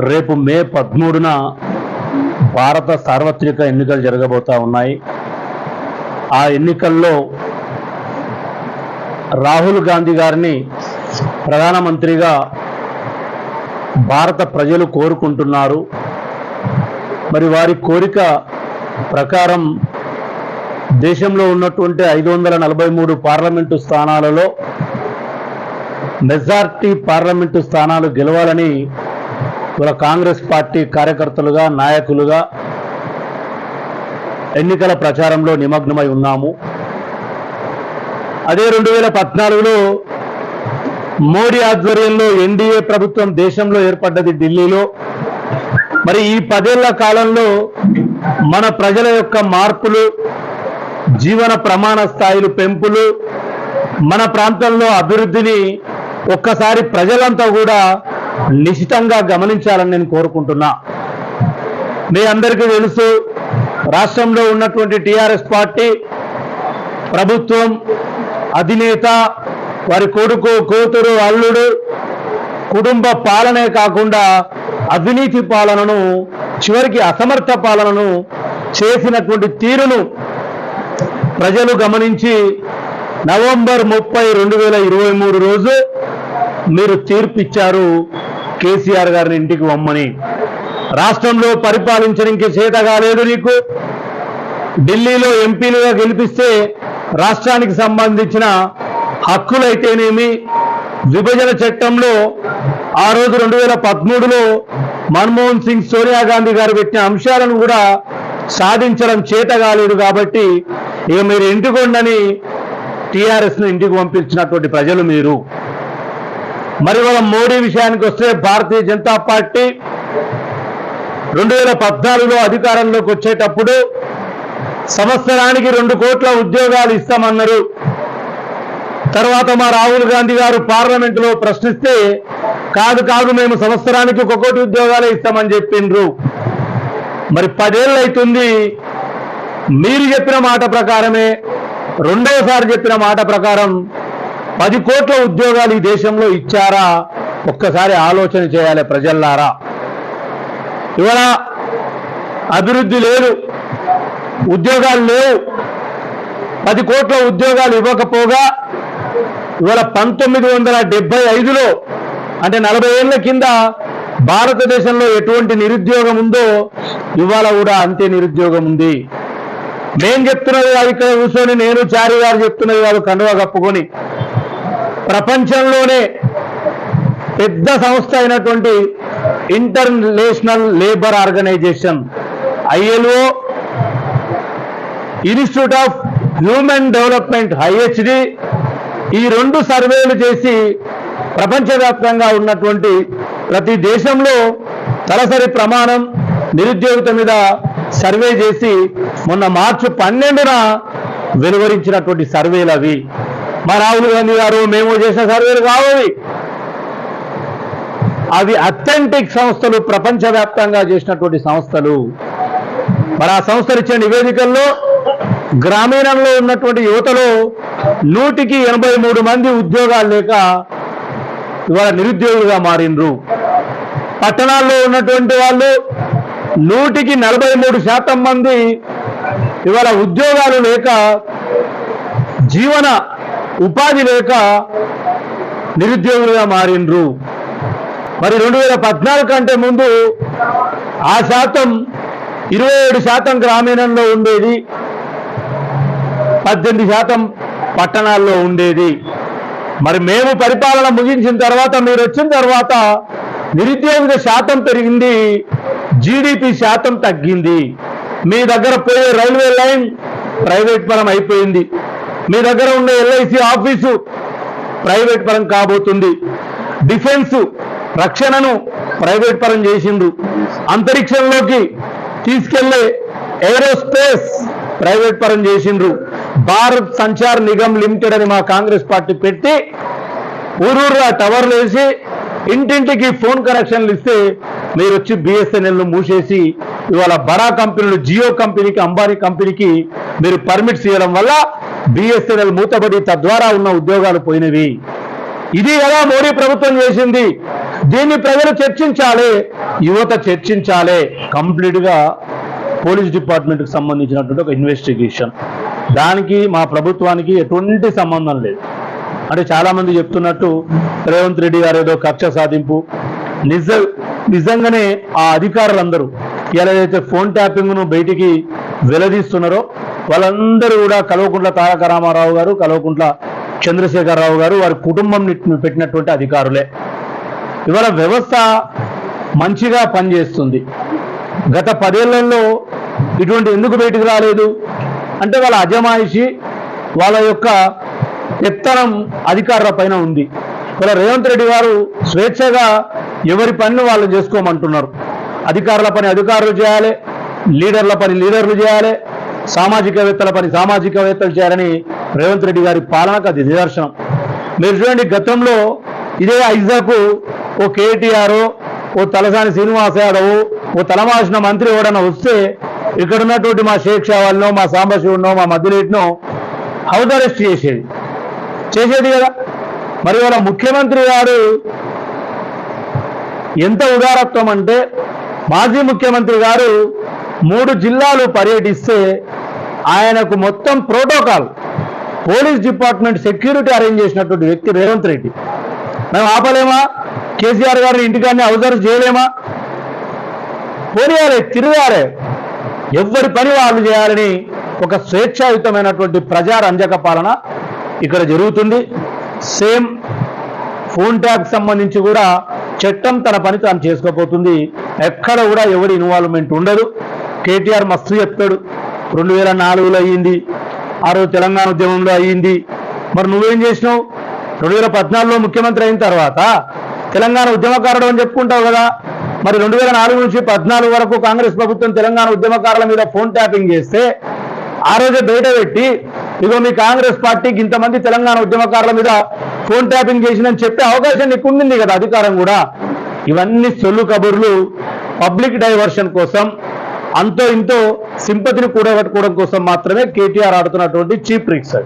రేపు మే పదమూడున భారత సార్వత్రిక ఎన్నికలు జరగబోతా ఉన్నాయి. ఆ ఎన్నికల్లో రాహుల్ గాంధీ గారిని ప్రధానమంత్రిగా భారత ప్రజలు కోరుకుంటున్నారు. మరి వారి కోరిక ప్రకారం దేశంలో ఉన్నటువంటి ఐదు వందల నలభై మూడు పార్లమెంటు స్థానాలలో మెజార్టీ పార్లమెంటు స్థానాలు గెలవాలని ఇలా కాంగ్రెస్ పార్టీ కార్యకర్తలుగా నాయకులుగా ఎన్నికల ప్రచారంలో నిమగ్నమై ఉన్నాము. అదే రెండు వేల పద్నాలుగులో మోడీ ఆధ్వర్యంలో ఎన్డీఏ ప్రభుత్వం దేశంలో ఏర్పడ్డది ఢిల్లీలో. మరి ఈ పదేళ్ళ కాలంలో మన ప్రజల యొక్క మార్పులు జీవన ప్రమాణ స్థాయిలు పెంపులు మన ప్రాంతంలో అభివృద్ధిని ఒక్కసారి ప్రజలంతా కూడా నిశితంగా గమనించాలని నేను కోరుకుంటున్నా. మీ అందరికీ తెలుసు రాష్ట్రంలో ఉన్నటువంటి టిఆర్ఎస్ పార్టీ ప్రభుత్వం అధినేత వారి కొడుకు కూతురు అల్లుడు కుటుంబ పాలనే కాకుండా అవినీతి పాలనను చివరికి అసమర్థ పాలనను చేసినటువంటి తీరును ప్రజలు గమనించి నవంబర్ ముప్పై రెండు వేల ఇరవై మూడు రోజు మీరు తీర్పిచ్చారు. కేసీఆర్ గారిని ఇంటికి వమ్మని రాష్ట్రంలో పరిపాలించడానికి చేత కాలేదు నీకు. ఢిల్లీలో ఎంపీలుగా గెలిపిస్తే రాష్ట్రానికి సంబంధించిన హక్కులైతేనేమి? విభజన చట్టంలో ఆ రోజు రెండు వేల పదమూడులో మన్మోహన్ సింగ్ సోనియా గాంధీ గారు పెట్టిన అంశాలను కూడా సాధించడం చేత కాలేదు కాబట్టి ఇక మీరు ఇంటికి ఉండని టీఆర్ఎస్ను ఇంటికి పంపించినటువంటి ప్రజలు మీరు. మరి వాళ్ళ మోడీ విషయానికి వస్తే భారతీయ జనతా పార్టీ రెండు వేల పద్నాలుగులో అధికారంలోకి వచ్చేటప్పుడు సంవత్సరానికి రెండు కోట్ల ఉద్యోగాలు ఇస్తామన్నారు. తర్వాత మా రాహుల్ గాంధీ గారు పార్లమెంటులో ప్రశ్నిస్తే కాదు కాదు మేము సంవత్సరానికి ఒక కోటి ఉద్యోగాలే ఇస్తామని చెప్పిండ్రు. మరి పదేళ్ళు అవుతుంది మీరు చెప్పిన మాట ప్రకారమే రెండవసారి చెప్పిన మాట ప్రకారం పది కోట్ల ఉద్యోగాలు ఈ దేశంలో ఇచ్చారా? ఒక్కసారి ఆలోచన చేయాలి ప్రజల్లారా. ఇవాళ అభివృద్ధి లేదు ఉద్యోగాలు లేవు. పది కోట్ల ఉద్యోగాలు ఇవ్వకపోగా ఇవాళ పంతొమ్మిది వందల డెబ్బై ఐదులో అంటే నలభై ఏళ్ళ కింద భారతదేశంలో ఎటువంటి నిరుద్యోగం ఉందో ఇవాళ కూడా అంతే నిరుద్యోగం ఉంది. మేం చెప్తున్నది కాదు ఇక్కడ కూర్చొని నేను చారి గారు చెప్తున్నది కాదు కండువా కప్పుకొని. ప్రపంచంలోనే పెద్ద సంస్థ అయినటువంటి international labour organisation ILO institute of human development IHD ఈ రెండు సర్వేలు చేసి ప్రపంచవ్యాప్తంగా ఉన్నటువంటి ప్రతి దేశంలో తలసరి ప్రమాణం నిరుద్యోగిత మీద సర్వే చేసి మొన్న మార్చి పన్నెండున వెలువరించినటువంటి సర్వేలు అవి మా రాహుల్ గాంధీ గారు మేము చేసిన సర్వేలు కావవి అవి అథెంటిక్ సంస్థలు ప్రపంచవ్యాప్తంగా చేసినటువంటి సంస్థలు. మరి ఆ సంస్థలు ఇచ్చే నివేదికల్లో గ్రామీణంలో ఉన్నటువంటి యువతలో నూటికి ఎనభై మూడు మంది ఉద్యోగాలు లేక ఇవాళ నిరుద్యోగులుగా మారిండ్రు. పట్టణాల్లో ఉన్నటువంటి వాళ్ళు నూటికి నలభై మూడు శాతం మంది ఇవాళ ఉద్యోగాలు లేక జీవన ఉపాధి లేక నిరుద్యోగులుగా మారిండ్రు. మరి రెండు వేల పద్నాలుగు కంటే ముందు ఆ శాతం ఇరవై ఏడు శాతం గ్రామీణంలో ఉండేది పద్దెనిమిది శాతం పట్టణాల్లో ఉండేది. మరి మేము పరిపాలన ముగించిన తర్వాత మీరు వచ్చిన తర్వాత నిరుద్యోగ శాతం పెరిగింది జీడిపి శాతం తగ్గింది. మీ దగ్గర పోయే రైల్వే లైన్ ప్రైవేట్ పరం అయిపోయింది. మీ దగ్గర ఉండే ఎల్ఐసి ఆఫీసు ప్రైవేట్ పరం కాబోతుంది. డిఫెన్స్ రక్షణను ప్రైవేట్ పరం చేసిండు. అంతరిక్షంలోకి తీసుకెళ్ళే ఏరోస్పేస్ ప్రైవేట్ పరం చేసిండ్రు. భారత్ సంచార్ నిగమ్ లిమిటెడ్ అని మా కాంగ్రెస్ పార్టీ పెట్టి ఊరూరుగా టవర్లు వేసి ఇంటింటికి ఫోన్ కనెక్షన్లు ఇస్తే మీరు వచ్చి బిఎస్ఎన్ఎల్ను మూసేసి ఇవాళ బడా కంపెనీలు జియో కంపెనీకి అంబానీ కంపెనీకి మీరు పర్మిట్స్ ఇవ్వడం వల్ల బిఎస్ఎన్ఎల్ మూతబడి తద్వారా ఉన్న ఉద్యోగాలు పోయినవి. ఇది ఎలా మోడీ ప్రభుత్వం చేసింది? దీన్ని ప్రజలు చర్చించాలి యువత చర్చించాలి. కంప్లీట్గా పోలీస్ డిపార్ట్మెంట్కి సంబంధించినటువంటి ఒక ఇన్వెస్టిగేషన్. దానికి మా ప్రభుత్వానికి ఎటువంటి సంబంధం లేదు. అంటే చాలా మంది చెప్తున్నట్టు రేవంత్ రెడ్డి గారు ఏదో కక్ష సాధింపు. నిజ నిజంగానే ఆ అధికారులందరూ ఎలా అయితే ఫోన్ ట్యాపింగ్ను బయటికి వెలదీస్తున్నారో వాళ్ళందరూ కూడా కల్వకుంట్ల తారక రామారావు గారు కల్వకుంట్ల చంద్రశేఖరరావు గారు వారి కుటుంబం పెట్టినటువంటి అధికారులే. ఇవాళ వ్యవస్థ మంచిగా పనిచేస్తుంది. గత పదేళ్ళలో ఇటువంటి ఎందుకు బయటికి రాలేదు? అంటే వాళ్ళ అజమాయిషి వాళ్ళ యొక్క ఎత్తనం అధికారుల పైన ఉంది. ఇలా రేవంత్ రెడ్డి గారు స్వేచ్ఛగా ఎవరి పనిని వాళ్ళు చేసుకోమంటున్నారు. అధికారుల పని అధికారులు చేయాలి లీడర్ల పని లీడర్లు చేయాలి సామాజికవేత్తల పని సామాజికవేత్తలు చేయాలని రేవంత్ రెడ్డి గారి పాలనకు అది నిదర్శనం. మీరు చూడండి గతంలో ఇదే ఐజాకు ఓ కేటీఆర్ ఓ తలసాని శ్రీనివాస యాదవ్ ఓ తలమాసిన మంత్రి ఎవడన్నా వస్తే ఇక్కడ ఉన్నటువంటి మా షేక్ షావాల్నో మా సాంబశివుడినో మా మధ్యలేటినో హౌస్ అరెస్ట్ చేసేది. చేసేది కదా. మరి వాళ్ళ ముఖ్యమంత్రి గారు ఎంత ఉదారత్వం అంటే మాజీ ముఖ్యమంత్రి గారు మూడు జిల్లాలు పర్యటిస్తే ఆయనకు మొత్తం protocol police department security arrange చేసినటువంటి వ్యక్తి రేవంత్ రెడ్డి. మేము ఆపలేమా? కేసీఆర్ గారిని ఇంటికాన్ని అవసరం చేయలేమా? పోనీయాలి తిరగాలి ఎవరి పని వాళ్ళు చేయాలని ఒక స్వేచ్ఛాయుతమైనటువంటి ప్రజా రంజక పాలన ఇక్కడ జరుగుతుంది. సేమ్ ఫోన్ ట్యాగ్ సంబంధించి కూడా చట్టం తన పని తాను చేసుకోపోతుంది ఎక్కడ కూడా ఎవరి ఇన్వాల్వ్మెంట్ ఉండదు. కేటీఆర్ మస్తు చెప్తాడు. రెండు వేల నాలుగులో అయ్యింది. ఆ రోజు తెలంగాణ ఉద్యమంలో అయ్యింది. మరి నువ్వేం చేసినావు? రెండు వేల పద్నాలుగులో ముఖ్యమంత్రి అయిన తర్వాత తెలంగాణ ఉద్యమకారుడు అని చెప్పుకుంటావు కదా. మరి రెండు వేల నాలుగు నుంచి పద్నాలుగు వరకు కాంగ్రెస్ ప్రభుత్వం తెలంగాణ ఉద్యమకారుల మీద ఫోన్ ట్యాపింగ్ చేస్తే ఆ రోజే బయట పెట్టి ఇగో మీ కాంగ్రెస్ పార్టీకి ఇంతమంది తెలంగాణ ఉద్యమకారుల మీద ఫోన్ ట్యాపింగ్ చేసిందని చెప్పే అవకాశం నీకు ఉండింది కదా అధికారం కూడా. ఇవన్నీ సొల్లు కబుర్లు. పబ్లిక్ డైవర్షన్ కోసం అంతో ఇంతో సింపతిని కూడగట్టుకోవడం కోసం మాత్రమే కేటీఆర్ ఆడుతున్నటువంటి చీప్ ట్రిక్స్